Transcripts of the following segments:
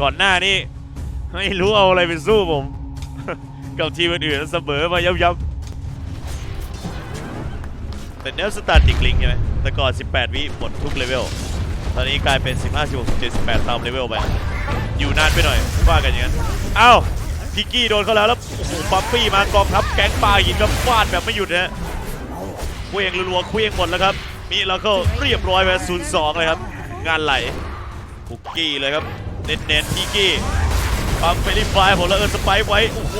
ก่อนหน้านี้ไม่รู้เอาอะไรไปสู้ผม กับทีมอื่นๆเสมอมายับๆแต่เนลสตาร์ติกลิงใช่ไหมแต่ก่อน 18 วิหมดทุกเลเวล ตอนนี้กลายเป็น 15 16 17 18 ตามเลเวลไป อยู่นานไปหน่อยว่ากันอย่างนั้นอ้าวพิกกี้โดนเขาแล้วแล้วโอ้โหปั๊มปี้มากองทัพแก๊งปลาหินกับฟาดแบบไม่หยุดนะฮะเคว้งรัวๆเคว้งหมดแล้วครับมีแล้วก็เรียบร้อยไปศูนย์สองเลยครับ งานไหลคุกกี้เลยครับ เน้นๆพิกกี้ปั๊มเฟรนไฟร์ผมแล้วเออสไปค์ไว้ โอ้โห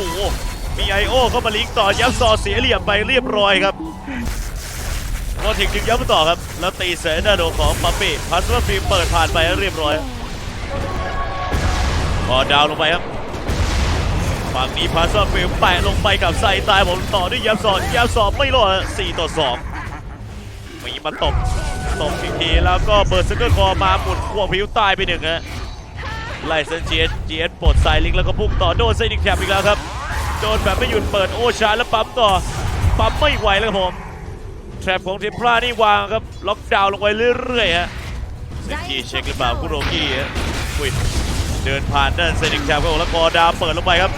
มีไอโอเข้ามาลิงก์ต่อยับซอเสียเหลี่ยมไปเรียบร้อยครับก็ถึงดึงยับต่อครับ แล้วตีเซนาโดของปั๊มปี้พัสมาฟิล์มเปิดผ่านไปเรียบร้อยพอดาวลงไปครับฝั่งนี้พาสฟิลแปะลงไปกับไซตายผมต่อด้วยยับซอนยับซอนไม่รอดฮะ4ต่อ2มีมาตบตบอีกทีแล้วก็เบิร์ดสเกอร์คอมาหมุนควงพิวตายไปหนึ่งฮะ ไล่เซนจียนเจียนปลดสายลิงแล้วก็พุ่งต่อโดนไซนิกแถบอีกแล้วครับ โดนแบบไม่หยุดเปิดโอชาแล้วปั๊มต่อ ปั๊มไม่ไหวแล้วครับผมแทรปของเทมพลานี่วางครับ ล็อกดาวน์ลงไปเรื่อยๆฮะเซนจีเช็คหรือเปล่าคุโรกี้ฮะอุ้ยเดินผ่านด้านเซนิกแถบครับแล้วคอดาวเปิดลงไปครับ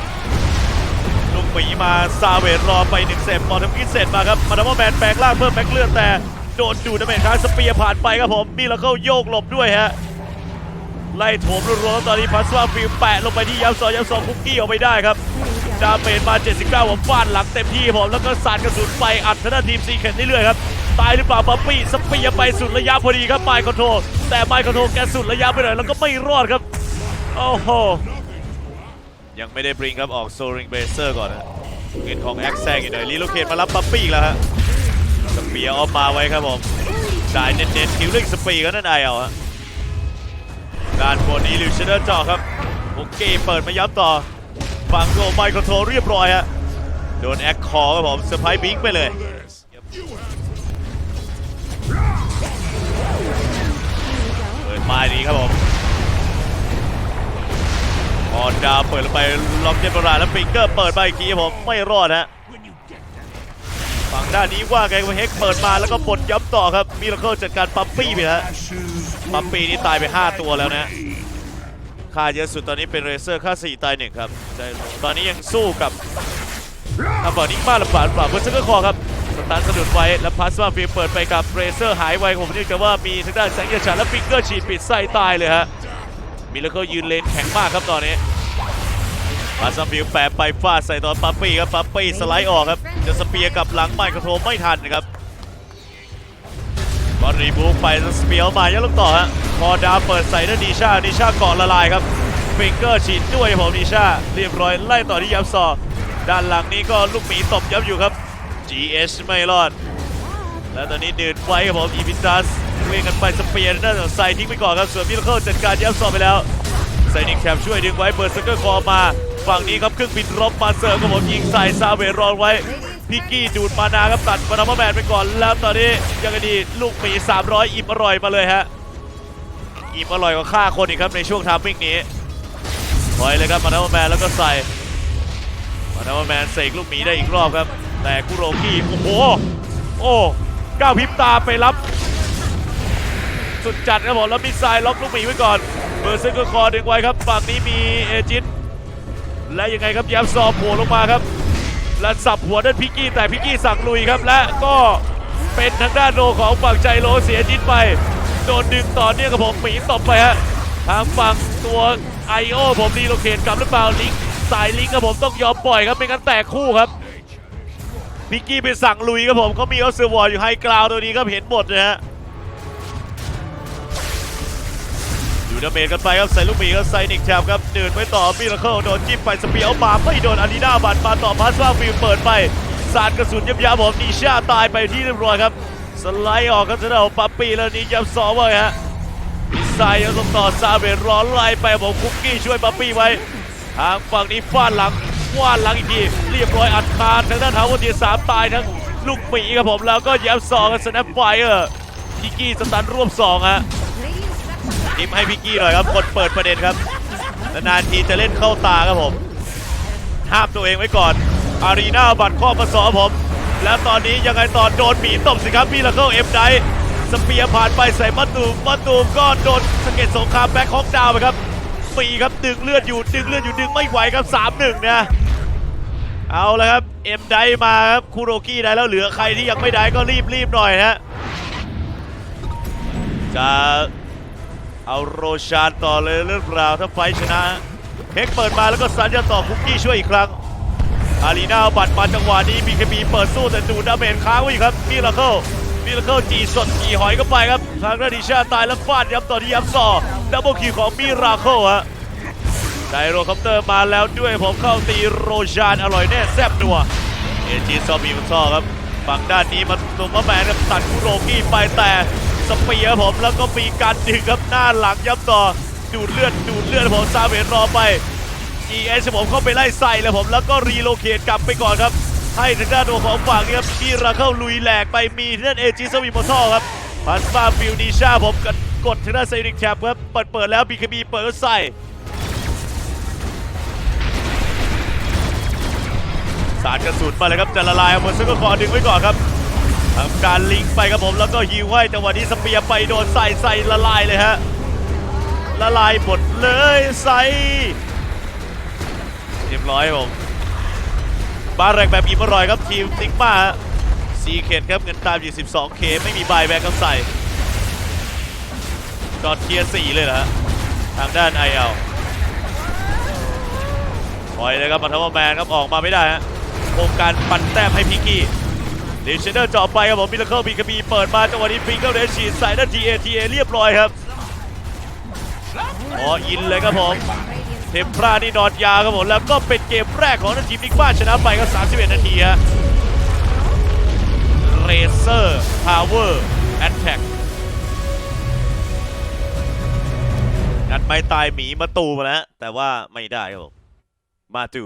ลูกหมีมาซาเวตรอไปหนึ่งเซฟบอลทำกินเสร็จมาครับมาดับเบิลแมนแบกล่างเพิ่มแบกเลือดแต่โดนดูดาเมจค้างสเปียร์ผ่านไปครับผมมีแล้วเข้าโยกหลบด้วยฮะ ไล่โถมรัวๆตอนนี้พัสว่าฟิลแปะลงไปที่ยับซอยับซอคุกกี้ออกไปได้ครับดาเมจมา 79ผมฟาดหลังเต็มที่ผมแล้วก็สาดกระสุนไปอัดทางด้าทีมซีเคนเรื่อยๆครับตายหรือเปล่าบัฟฟี่สปีย์ไปสุดระยะพอดีครับไมค์คอนโทรแต่ไมค์คอนโทรแกสุดระยะไปหน่อยแล้วก็ไม่รอดครับโอ้โหยังไม่ได้บริงครับออกโซริงเบเซอร์ก่อนนะเงินของแอ็กแซงอีกหน่อยรีโลเคทมารับปั๊ปปี้อีกแล้วฮะสเปีย์ออกมาไว้ครับผมได้เน้นๆคิวลิงสปีก็นั่นไอเอาฮะานบนนี้ลิวเชเดอร์จาะครับโอเคเปิดมาย้ำต่อฝั่งโดไมค์คอนโทรเรียบร้อยฮะโดนแอคคอร์ครับผมเซอร์ไพรส์บิงไปเลยเปิดมาดีครับผมออนดาวเปิดไปล็อกเจนบราแล้วฟิงเกอร์เปิดไปอีกทีครับผมไม่รอดฮะ ฝั่งด้านนี้ว่าไงว่าเฮกเปิดมาแล้วก็ปลดย้ำต่อครับมิราเคิลจัดการปั๊มปี้ไปฮะปั๊มปี้นี่ตายไป 5 ตัวแล้วนะค่าเยอะสุดตอนนี้เป็นเรเซอร์ค่า 4 ตาย1ครับตอนนี้ยังสู้กับทำบอนิกมาหรือเปล่าหรือเปล่าเพื่อนก็คอครับสตันสะดุดไว้แล้วพาสมาฟิลเปิดไปกับเรเซอร์หายไวผมเรียกกันว่ามีทางด้านแสงเยร์ฉาและฟิงเกอร์ฉีดปิดไส้ตายเลยฮะมิลเลอร์ยืนเลนแข็งมากครับตอนนี้ ปาซัมฟิวแปะไปฟาดใส่ตอนปั๊ปปี้ครับปั๊ปปี้สไลด์ออกครับจะสเปียร์กับหลังไมค์คอนโทไม่ทันนะครับบอลรีบูฟไปสเปียร์มายังลงต่อฮะพอดาเปิดใส่ด้านนิชานิชาเกาะละลายครับฟิงเกอร์ฉีดด้วยผมนิชาเรียบร้อยไล่ต่อที่ยับซอด้านหลังนี้ก็ลูกหมีตบยับอยู่ครับ GH ไม่รอด แล้วตอนนี้เดินไว้ครับผมอีพิซัสเวงกันไปสเปียร์ด้านของไซทิ้งไปก่อนครับส่วนมิลเคิลจัดการยับซอไปแล้วไซนิกแคมช่วยดึงไว้เบิร์สเกอร์คอมา ฝั่งนี้ครับเครื่องบินรบมาเสิร์ฟครับผมยิงใส่ซาเวรอนไว้พิกกี้ดูดมานาครับตัดมาทำแมนไปก่อนแล้วตอนนี้ยังไงดีลูกหมี300 อิ่มอร่อยมาเลยฮะอิ่มอร่อยกว่าฆ่าคนอีกครับในช่วงทามมิ่งนี้ปล่อยเลยครับมาทำแมนแล้วก็ใส่มาทำแมนเสกลูกหมีได้อีกรอบครับ แต่กุโรกี้โอ้โหโอ้ก้าวพริบตาไปรับ สุดจัดครับผมแล้วมิสไซล์ล็อกลูกหมีไว้ก่อนเบอร์ซึก็คอดึงไว้ครับฝั่งนี้มีเอจิต และยังไงครับยับซอโผล่ลงมาครับ และสับหัวด้านพิกกี้แต่พิกกี้สั่งลุยครับ และก็เป็นทางด้านโลของฝั่งใจโลเสียจิตไป โดนดึงต่อเนื่องกับผมหมีตบไปฮะทางฝั่งตัวไอโอผมดีโลเคทกลับหรือเปล่าลิงสายลิงครับผมต้องยอมปล่อยครับไม่งั้นแตกคู่ครับพิกกี้ไปสั่งลุยครับผมเขามีออสเซอร์วอร์อยู่ไฮกราวตัวนี้ครับเห็นหมดนะฮะ ดูดาเมจกันไปครับใส่ลูกหมีครับไซนิกแชมครับเดินไว้ต่อมิราเคิลโดนจิ้มไปสเปียวมาไม่โดนอารีนาบัตมาต่อพาสว่าฟิลเปิดไปสาดกระสุนยับยับผมนีชาตายไปที่เรียบร้อยครับสไลด์ออกครับจะได้ของปั๊ปปี้แล้วนี้ยับซอเวอร์ฮะมิสไซล์ยังต่อซาเวรร้อนไล่ไปผมคุกกี้ช่วยปั๊ปปี้ไว้ทางฝั่งนี้ฟาดหลังฟาดหลังอีกทีเรียบร้อยอัดคานทางด้านทาวเวอร์ทียสามตายทั้งลูกหมีครับผมแล้วก็ย้มสองกับสแนปไฟเออร์พิกกี้สตันร่วมสองฮะ ทิมให้พิกกี้หน่อยครับคนเปิดประเด็นครับนานทีจะเล่นเข้าตาครับผมห้ามตัวเองไว้ก่อน อารีนาบัตรข้อมาสอผม แล้วตอนนี้ยังไงตอนโดนหมีตบสิครับมีละเข้าเอฟไดสเปียร์ผ่านไปใส่มาตูมมาตูมก็โดนสเก็ดสงครามแบ็คฮอกดาวไปครับมีครับดึงเลือดอยู่ดึงเลือดอยู่ดึงไม่ไหวครับสามหนึ่งนะเอาลยครับเอ็มได้มาครับคูโรกี้ได้แล้วเหลือใครที่ยังไม่ได้ก็รีบรีบหน่อยฮะจะ เอาโรชานต่อเลยเรื่องราวถ้าไฟชนะเพ็กเปิดมาแล้วก็สัญญาต่อคุกกี้ช่วยอีกครั้ง อารีนาเอาบัตรมาจังหวะนี้บีเคบีเปิดสู้แต่ดูดาเมจค้างไว้อีกครับมิราเคิลมิราเคิลจีสดจีหอยเข้าไปครับทางด้านดิชาตายแล้วฟาดย้ำต่อที่ย้ำซอดับเบิลคิวของมิราเคิลฮะไดโรคอปเตอร์มาแล้วด้วยผมเข้าตีโรชานอร่อยแน่แซ่บนัวเอจีซอมีมันซอครับฝั่งด้านนี้มาตุมมะแมนครับตัดคุโรกี้ไปแต่ สเปียร์ผมแล้วก็มีการดึงครับหน้าหลังย้ำต่อ ดูดเลือดดูดเลือดผมซาเวนรอไป ES ผมเข้าไปไล่ใส่แล้วผมแล้วก็รีโลเคทกลับไปก่อนครับ ให้ทางด้านตัวของฝั่งนี้ครับที่ราเข้าลุยแหลกไปมีทางด้านเอจีซอมีมอทอครับพันฟ้าฟิลดีชาผมกดกดทางด้านไซริกแคปครับเปิดเปิดแล้วบีคบีเปิดใส่สาดกระสุนมาเลยครับจะละลายเอาบนซึ่งก็ขอดึงไว้ก่อนครับ ทำการลิงก์ไปครับผมแล้วก็ฮิวให้แต่วันนี้สเปียร์ไปโดนใส่ใส่ละลายเลยฮะละลายหมดเลยใส่เรียบร้อยผมบาแรกแบบอีมอรอยครับทีมติ๊กมาซีเคนครับเงินตามอยู่ 12K ไม่มีบายแบงครับใส่จอดเทียร์4เลยนะฮะทางด้าน IL ปล่อยเลยครับมาทัพแมนครับออกมาไม่ได้ฮะโครงการปั่นแต้มให้พิงกี้ ดิชเนอร์เจาะไปครับผมมิลเคิลบีกบีเปิดมาจังหวะนี้ฟิงเกิลเดชฉีดใส่ด้านทีเอทีเอเรียบร้อยครับอ๋ออินเลยครับผมเทมพรานี่นอนยาครับผมแล้วก็เป็นเกมแรกของทีมนิกบ้านชนะไปครับ31 นาทีฮะเรเซอร์พาวเวอร์แอตแทกงัดไม้ตายหมีมาตูมาแล้วแต่ว่าไม่ได้ครับผมมาตู